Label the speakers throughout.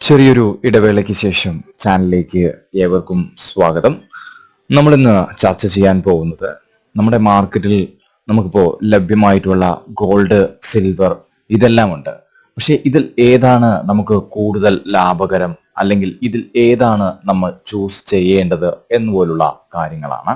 Speaker 1: ചെറിയൊരു ഇടവേളയ്ക്ക് ശേഷം ചാനലിലേക്ക് ഏവർക്കും സ്വാഗതം. നമ്മൾ ഇന്ന് ചർച്ച ചെയ്യാൻ പോകുന്നത് നമ്മുടെ മാർക്കറ്റിൽ നമുക്കിപ്പോ ലഭ്യമായിട്ടുള്ള ഗോൾഡ് സിൽവർ ഇതെല്ലാം ഉണ്ട് പക്ഷെ ഇതിൽ ഏതാണ് നമുക്ക് കൂടുതൽ ലാഭകരം? അല്ലെങ്കിൽ ഇതിൽ ഏതാണ് നമ്മൾ ചൂസ് ചെയ്യേണ്ടത് എന്നുപോലുള്ള കാര്യങ്ങളാണ്.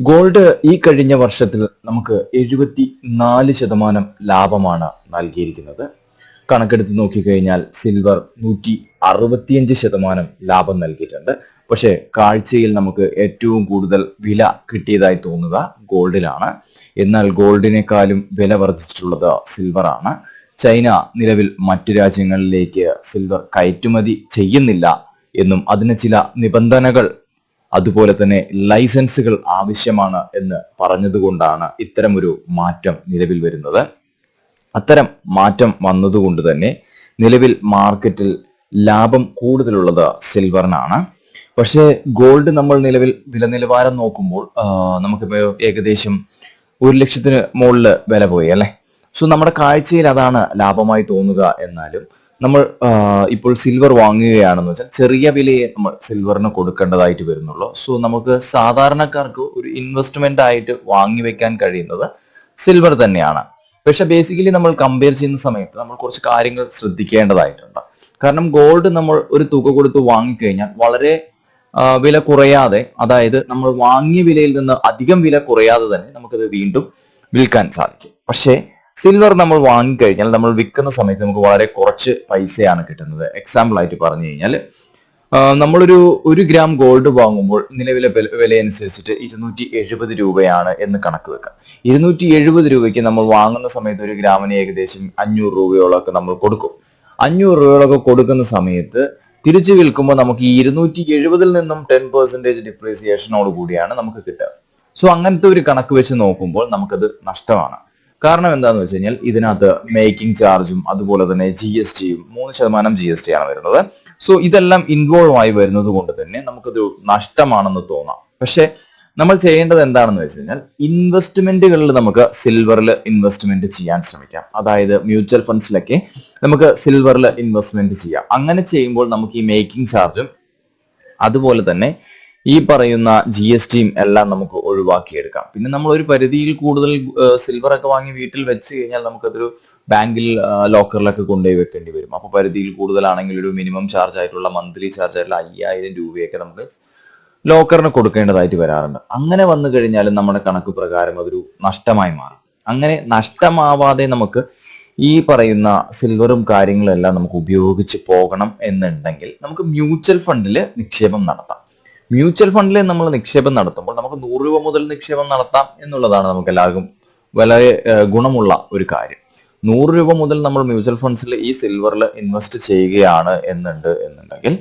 Speaker 1: ഗോൾഡ് ഈ കഴിഞ്ഞ വർഷത്തിൽ നമുക്ക് എഴുപത്തി നാല് ശതമാനം ലാഭമാണ് നൽകിയിരിക്കുന്നത്. കണക്കെടുത്ത് നോക്കിക്കഴിഞ്ഞാൽ സിൽവർ നൂറ്റി അറുപത്തിയഞ്ച് ശതമാനം ലാഭം നൽകിയിട്ടുണ്ട്. പക്ഷേ കാഴ്ചയിൽ നമുക്ക് ഏറ്റവും കൂടുതൽ വില കിട്ടിയതായി തോന്നുക ഗോൾഡിലാണ്. എന്നാൽ ഗോൾഡിനേക്കാളും വില വർദ്ധിച്ചിട്ടുള്ളത് സിൽവർ ആണ്. ചൈന നിലവിൽ മറ്റു രാജ്യങ്ങളിലേക്ക് സിൽവർ കയറ്റുമതി ചെയ്യുന്നില്ല എന്നും അതിന് ചില നിബന്ധനകൾ അതുപോലെ തന്നെ ലൈസൻസുകൾ ആവശ്യമാണ് എന്ന് പറഞ്ഞതുകൊണ്ടാണ് ഇത്തരമൊരു മാറ്റം നിലവിൽ വരുന്നത്. അത്തരം മാറ്റം വന്നതുകൊണ്ട് തന്നെ നിലവിൽ മാർക്കറ്റിൽ ലാഭം കൂടുതലുള്ളത് സിൽവറിനാണ് പക്ഷേ ഗോൾഡ് നമ്മൾ നിലവിൽ വിലനിലവാരം നോക്കുമ്പോൾ നമുക്ക് ഏകദേശം ഒരു ലക്ഷത്തിന് മുകളിൽ വില പോയി അല്ലെ? സോ നമ്മുടെ കാഴ്ചയിൽ അതാണ് ലാഭമായി തോന്നുക എന്നാലും നമ്മൾ ഇപ്പോൾ സിൽവർ വാങ്ങുകയാണെന്ന് വെച്ചാൽ ചെറിയ വിലയെ നമ്മൾ സിൽവറിന് കൊടുക്കേണ്ടതായിട്ട് വരുന്നുള്ളൂ. സോ നമുക്ക് സാധാരണക്കാർക്ക് ഒരു ഇൻവെസ്റ്റ്മെന്റ് ആയിട്ട് വാങ്ങി വെക്കാൻ കഴിയുന്നത് സിൽവർ തന്നെയാണ്. പക്ഷെ ബേസിക്കലി നമ്മൾ കമ്പയർ ചെയ്യുന്ന സമയത്ത് നമ്മൾ കുറച്ച് കാര്യങ്ങൾ ശ്രദ്ധിക്കേണ്ടതായിട്ടുണ്ട്. കാരണം ഗോൾഡ് നമ്മൾ ഒരു തുക കൊടുത്ത് വാങ്ങിക്കഴിഞ്ഞാൽ വളരെ വില കുറയാതെ അതായത് നമ്മൾ വാങ്ങിയ വിലയിൽ നിന്ന് അധികം വില കുറയാതെ തന്നെ നമുക്കത് വീണ്ടും വിൽക്കാൻ സാധിക്കും. പക്ഷേ സിൽവർ നമ്മൾ വാങ്ങിക്കഴിഞ്ഞാൽ നമ്മൾ വിൽക്കുന്ന സമയത്ത് നമുക്ക് വളരെ കുറച്ച് പൈസയാണ് കിട്ടുന്നത്. എക്സാമ്പിൾ ആയിട്ട് പറഞ്ഞു കഴിഞ്ഞാൽ നമ്മളൊരു ഒരു ഗ്രാം ഗോൾഡ് വാങ്ങുമ്പോൾ നിലവിലെ വില- വില അനുസരിച്ചിട്ട് ഇരുന്നൂറ്റി എഴുപത് രൂപയാണ് എന്ന് കണക്ക് വെക്കാം. ഇരുന്നൂറ്റി എഴുപത് രൂപയ്ക്ക് നമ്മൾ വാങ്ങുന്ന സമയത്ത് ഒരു ഗ്രാമിന് ഏകദേശം അഞ്ഞൂറ് രൂപയോളമൊക്കെ നമ്മൾ കൊടുക്കും. അഞ്ഞൂറ് രൂപയോളൊക്കെ കൊടുക്കുന്ന സമയത്ത് തിരിച്ചു വിൽക്കുമ്പോൾ നമുക്ക് ഈ ഇരുന്നൂറ്റി എഴുപതിൽ നിന്നും ടെൻ പെർസെന്റേജ് ഡിപ്രീസിയേഷനോട് കൂടിയാണ് നമുക്ക് കിട്ടുക. സോ അങ്ങനത്തെ ഒരു കണക്ക് വെച്ച് നോക്കുമ്പോൾ നമുക്കത് നഷ്ടമാണ്. കാരണം എന്താന്ന് വെച്ച് കഴിഞ്ഞാൽ ഇതിനകത്ത് മേക്കിംഗ് ചാർജും അതുപോലെ തന്നെ ജി എസ് ടിയും മൂന്ന് ശതമാനം ജി എസ് ടി ആണ് വരുന്നത്. സോ ഇതെല്ലാം ഇൻവോൾവ് ആയി വരുന്നത് കൊണ്ട് തന്നെ നമുക്കത് നഷ്ടമാണെന്ന് തോന്നാം. പക്ഷെ നമ്മൾ ചെയ്യേണ്ടത് എന്താണെന്ന് വെച്ച് കഴിഞ്ഞാൽ ഇൻവെസ്റ്റ്മെന്റുകളിൽ നമുക്ക് സിൽവറിൽ ഇൻവെസ്റ്റ്മെന്റ് ചെയ്യാൻ ശ്രമിക്കാം. അതായത് മ്യൂച്വൽ ഫണ്ട്സിലൊക്കെ നമുക്ക് സിൽവറിൽ ഇൻവെസ്റ്റ്മെന്റ് ചെയ്യാം. അങ്ങനെ ചെയ്യുമ്പോൾ നമുക്ക് ഈ മേക്കിംഗ് ചാർജും അതുപോലെ തന്നെ ഈ പറയുന്ന ജി എസ് ടിയും എല്ലാം നമുക്ക് ഒഴിവാക്കിയെടുക്കാം. പിന്നെ നമ്മൾ ഒരു പരിധിയിൽ കൂടുതൽ സിൽവർ ഒക്കെ വാങ്ങി വീട്ടിൽ വെച്ച് കഴിഞ്ഞാൽ നമുക്കതൊരു ബാങ്കിൽ ലോക്കറിലൊക്കെ കൊണ്ടുപോയി വെക്കേണ്ടി വരും. അപ്പൊ പരിധിയിൽ കൂടുതലാണെങ്കിൽ ഒരു മിനിമം ചാർജ് ആയിട്ടുള്ള മന്ത്ലി ചാർജ് ആയിട്ടുള്ള അയ്യായിരം രൂപയൊക്കെ നമുക്ക് ലോക്കറിന് കൊടുക്കേണ്ടതായിട്ട് വരാറുണ്ട്. അങ്ങനെ വന്നു കഴിഞ്ഞാലും നമ്മുടെ കണക്ക് പ്രകാരം അതൊരു നഷ്ടമായി മാറും. അങ്ങനെ നഷ്ടമാവാതെ നമുക്ക് ഈ പറയുന്ന സിൽവറും കാര്യങ്ങളും എല്ലാം നമുക്ക് ഉപയോഗിച്ച് പോകണം എന്നുണ്ടെങ്കിൽ നമുക്ക് മ്യൂച്വൽ ഫണ്ടിൽ നിക്ഷേപം നടത്താം. മ്യൂച്വൽ ഫണ്ടിൽ നമ്മൾ നിക്ഷേപം നടത്തുമ്പോൾ നമുക്ക് നൂറ് രൂപ മുതൽ നിക്ഷേപം നടത്താം എന്നുള്ളതാണ് നമുക്ക് എല്ലാവർക്കും വളരെ ഗുണമുള്ള ഒരു കാര്യം. നൂറ് രൂപ മുതൽ നമ്മൾ മ്യൂച്വൽ ഫണ്ട്സിൽ ഈ സിൽവറിൽ ഇൻവെസ്റ്റ് ചെയ്യുകയാണ് എന്നുണ്ട് എന്നുണ്ടെങ്കിൽ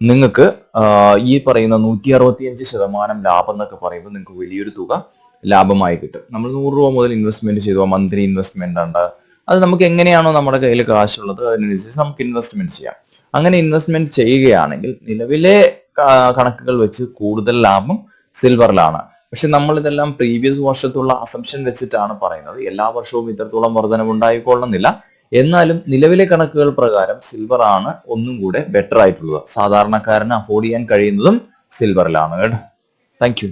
Speaker 1: നിങ്ങൾക്ക് ഈ പറയുന്ന നൂറ്റി അറുപത്തിയഞ്ച് ശതമാനം ലാഭം എന്നൊക്കെ പറയുമ്പോൾ നിങ്ങൾക്ക് വലിയൊരു തുക ലാഭമായി കിട്ടും. നമ്മൾ നൂറ് രൂപ മുതൽ ഇൻവെസ്റ്റ്മെന്റ് ചെയ്തു മന്ത്ലി ഇൻവെസ്റ്റ്മെന്റ് ഉണ്ട്. അത് നമുക്ക് എങ്ങനെയാണോ നമ്മുടെ കയ്യിൽ കാശുള്ളത് അതിനനുസരിച്ച് നമുക്ക് ഇൻവെസ്റ്റ്മെന്റ് ചെയ്യാം. അങ്ങനെ ഇൻവെസ്റ്റ്മെന്റ് ചെയ്യുകയാണെങ്കിൽ നിലവിലെ കണക്കുകൾ വെച്ച് കൂടുതൽ ലാഭം സിൽവറിലാണ് പക്ഷെ നമ്മൾ ഇതെല്ലാം പ്രീവിയസ് വർഷത്തുള്ള അസംഷൻ വെച്ചിട്ടാണ് പറയുന്നത്. എല്ലാ വർഷവും ഇത്രത്തോളം വർധനം ഉണ്ടായിക്കൊള്ളുന്നില്ല എന്നാലും നിലവിലെ കണക്കുകൾ പ്രകാരം സിൽവർ ആണ് ഒന്നും കൂടെ ബെറ്റർ ആയിട്ടുള്ളത്. സാധാരണക്കാരന് അഫോർഡ് ചെയ്യാൻ കഴിയുന്നതും സിൽവറിലാണ് കേട്ടോ. താങ്ക്